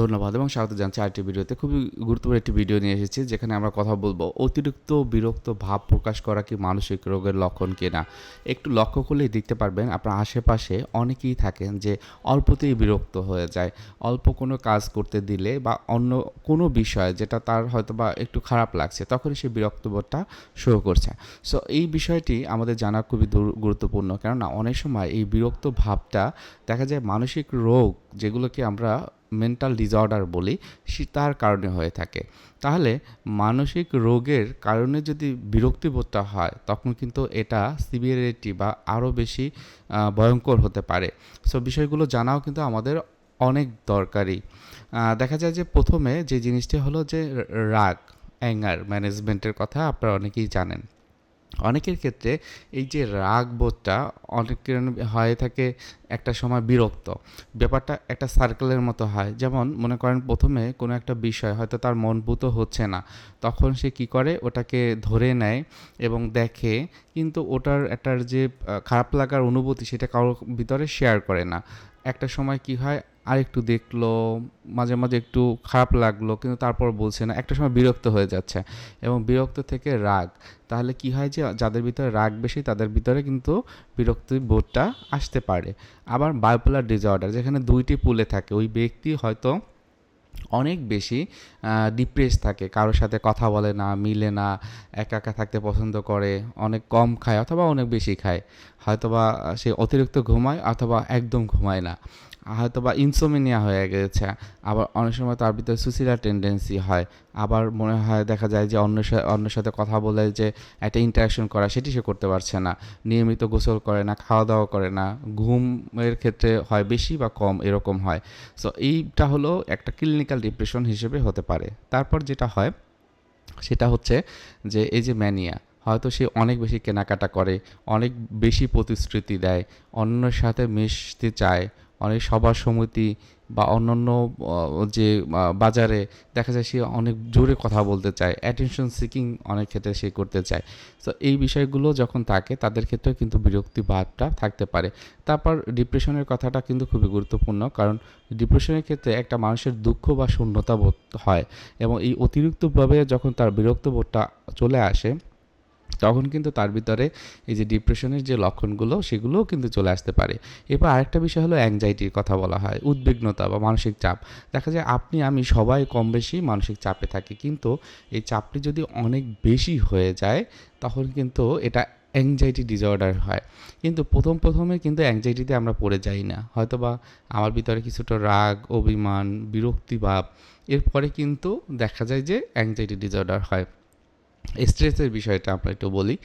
ধন্যবাদ এবং স্বাগত জানছি আরেকটি ভিডিওতে। খুবই গুরুত্বপূর্ণ একটি ভিডিও নিয়ে এসেছি, যেখানে আমরা কথা বলব অতিরিক্ত বিরক্ত ভাব প্রকাশ করা কি মানসিক রোগের লক্ষণ কিনা। একটু লক্ষ্য করলেই দেখতে পারবেন আপনার আশেপাশে অনেকেই থাকেন যে অল্পতেই বিরক্ত হয়ে যায়। অল্প কোনো কাজ করতে দিলে বা অন্য কোনো বিষয় যেটা তার হয়তো বা একটু খারাপ লাগছে, তখনই সে বিরক্তবোধটা শুরু করছে। সো এই বিষয়টি আমাদের জানা খুবই গুরুত্বপূর্ণ, কেননা অনেক সময় এই বিরক্ত ভাবটা দেখা যায় মানসিক রোগ যেগুলোকে আমরা মেন্টাল ডিসঅর্ডার বলি, সে তার কারণে হয়ে থাকে। তাহলে মানসিক রোগের কারণে যদি বিরক্তিবোধটা হয়, তখন কিন্তু এটা সিভিয়ারিটি বা আরও বেশি ভয়ঙ্কর হতে পারে। সো বিষয়গুলো জানাও কিন্তু আমাদের অনেক দরকারি। দেখা যায় যে প্রথমে যে জিনিসটি হলো যে রাগ অ্যাঙ্গার ম্যানেজমেন্টের কথা আপনারা অনেকেই জানেন। অনেকের ক্ষেত্রে এই যে রাগ বোধটা অনেকের হয়ে থাকে একটা সময় বিরক্ত। ব্যাপারটা একটা সার্কেলের মতো হয়। যেমন মনে করেন প্রথমে কোনো একটা বিষয় হয়তো তার মনপুত হচ্ছে না। তখন সে কি করে? ওটাকে ধরে নেয় এবং দেখে কিন্তু ওটার একটার যে খারাপ লাগার অনুভূতি সেটা কারোর ভিতরে শেয়ার করে না। একটা সময় কি হয়? আরেকটু দেখল, মাঝে মাঝে একটু খারাপ লাগল, কিন্তু তারপর বলছে না। একটা সময় বিরক্ত হয়ে যাচ্ছে এবং বিরক্ত থেকে রাগ। তাহলে কি হয় যে, যাদের ভিতরে রাগ বেশি, তাদের ভিতরে কিন্তু বিরক্তি বোধটা আসতে পারে। আবার বায়োপোলার ডিসঅর্ডার যেখানে দুইটি পুলে থাকে। ওই ব্যক্তি হয়তো অনেক বেশি ডিপ্রেস থাকে। কারোর সাথে কথা বলে না, মিলে না, একা একা থাকতে পছন্দ করে, অনেক কম খায় অথবা অনেক বেশি খায়। হয়তোবা সে অতিরিক্ত ঘুমায় অথবা একদম ঘুমায় না। হয়তোবা ইনসোমিনিয়া হয়ে গেছে, আবার অনেক সময় তার ভিতরে সুসিলার টেন্ডেন্সি হয়, আবার মনে হয় দেখা যায় যে অন্য অন্যের সাথে কথা বলে যে একটা ইন্টারাকশন করা সেটি সে করতে পারছে না, নিয়মিত গোসল করে না খাওয়া দাওয়া করে না, ঘুমের ক্ষেত্রে হয় বেশি বা কম এরকম হয়। সো এইটা হলো একটা ক্লিনিক্যাল ডিপ্রেশন হিসেবে হতে পারে। তারপর যেটা হয়, সেটা হচ্ছে যে এই যে ম্যানিয়া হয়তো সে অনেক বেশি কেনাকাটা করে, অনেক বেশি প্রতিশ্রুতি দেয়, অন্যের সাথে মিশতে চায় অনেক সভা সমিতি বা অন্যান্য যে বাজারে দেখা যায় সে অনেক জোরে কথা বলতে চায় অ্যাটেনশন সিকিং অনেক ক্ষেত্রে সে করতে চায়। তো এই বিষয়গুলো যখন থাকে, তাদের ক্ষেত্রে কিন্তু বিরক্তি ভাবটা থাকতে পারে। তারপর ডিপ্রেশনের কথাটা কিন্তু খুবই গুরুত্বপূর্ণ, কারণ ডিপ্রেশনের ক্ষেত্রে একটা মানুষের দুঃখ বা শূন্যতা বোধ হয় এবং এই অতিরিক্তভাবে যখন তার বিরক্ত বোধটা চলে আসে তখন কিন্তু তার ভিতরে এই যে ডিপ্রেশনের যে লক্ষণগুলো, সেগুলোও কিন্তু চলে আসতে পারে। এরপর আরেকটা বিষয় হলো অ্যাংজাইটির কথা বলা হয়, উদ্বিগ্নতা বা মানসিক চাপ। দেখা যায় আপনি, আমি সবাই কম বেশি মানসিক চাপে থাকি, কিন্তু এই চাপটি যদি অনেক বেশি হয়ে যায়, তখন কিন্তু এটা অ্যাংজাইটি ডিসঅর্ডার হয়। কিন্তু প্রথম প্রথমে কিন্তু অ্যাংজাইটিতে আমরা পড়ে যাই না। হয়তোবা আমার ভিতরে কিছুটা রাগ, অভিমান, বিরক্তিভাব, এরপরে কিন্তু দেখা যায় যে অ্যাংজাইটি ডিসঅর্ডার হয়। স্ট্রেসের বিষয়টা আমরা একটু বলি।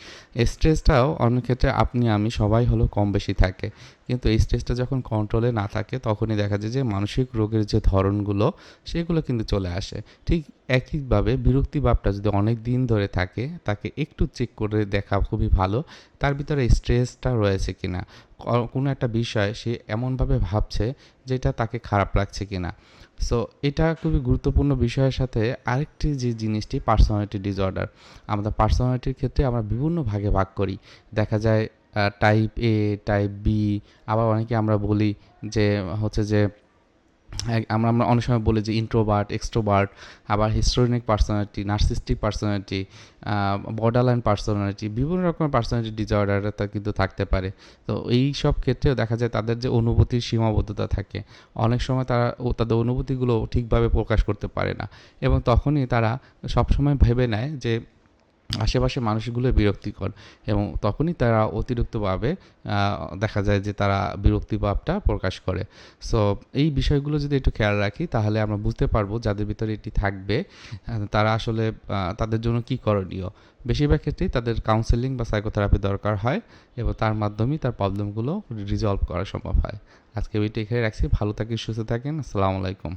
স্ট্রেসটাও অনেক ক্ষেত্রে আপনি, আমি সবাই হলো কম বেশি থাকে। কিন্তু এই স্ট্রেসটা যখন কন্ট্রোলে না থাকে, তখনই দেখা যায় যে মানসিক রোগের যে ধরনগুলো, সেগুলো কিন্তু চলে আসে। ঠিক একইভাবে বিরক্তি ভাবটা যদি অনেক দিন ধরে থাকে, তাকে একটু চেক করে দেখা খুবই ভালো, তার ভিতরে স্ট্রেসটা রয়েছে কিনা। ক- কোনো একটা বিষয় সে এমনভাবে ভাবছে যেটা তাকে খারাপ লাগছে কিনা। সো এটা খুবই গুরুত্বপূর্ণ বিষয়ের সাথে আরেকটি যে জিনিসটি পার্সোনালিটি ডিসঅর্ডার আমাদের পার্সোনালিটির ক্ষেত্রে আমরা বিভিন্ন ভাগে ভাগ করি। দেখা যায় টাইপ এ টাইপ বি আবার অনেকে আমরা বলি যে, হচ্ছে যে আমরা আমরা অনেক সময় বলি যে ইন্ট্রোবার্ট এক্সট্রোবার্ট আবার histrionic personality narcissistic personality borderline personality বিভিন্ন রকমের পার্সোনালিটি ডিসঅর্ডার তা কিন্তু থাকতে পারে। তো এই সব ক্ষেত্রেও দেখা যায় তাদের যে অনুভূতির সীমাবদ্ধতা থাকে। অনেক সময় তারা, ও, তাদের অনুভূতিগুলো ঠিকভাবে প্রকাশ করতে পারে না। এবং তখনই তারা সবসময় ভেবে নেয় যে আশেপাশে মানুষগুলো বিরক্তিকর এবং তখনই তারা অতিরিক্তভাবে দেখা যায় যে তারা বিরক্তিভাবটা প্রকাশ করে। সো এই বিষয়গুলো যদি একটু খেয়াল রাখি, তাহলে আমরা বুঝতে পারব যাদের ভিতরে এটি থাকবে তারা আসলে তাদের জন্য কি করণীয়। বেশিরভাগ ক্ষেত্রেই তাদের কাউন্সেলিং বা সাইকোথেরাপি দরকার হয় এবং তার মাধ্যমেই তার প্রবলেমগুলো রিজলভ করা সম্ভব হয়। আজকে ভিডিও এখানে রাখছি। ভালো থাকেন, সুস্থ থাকেন। আসসালামু আলাইকুম।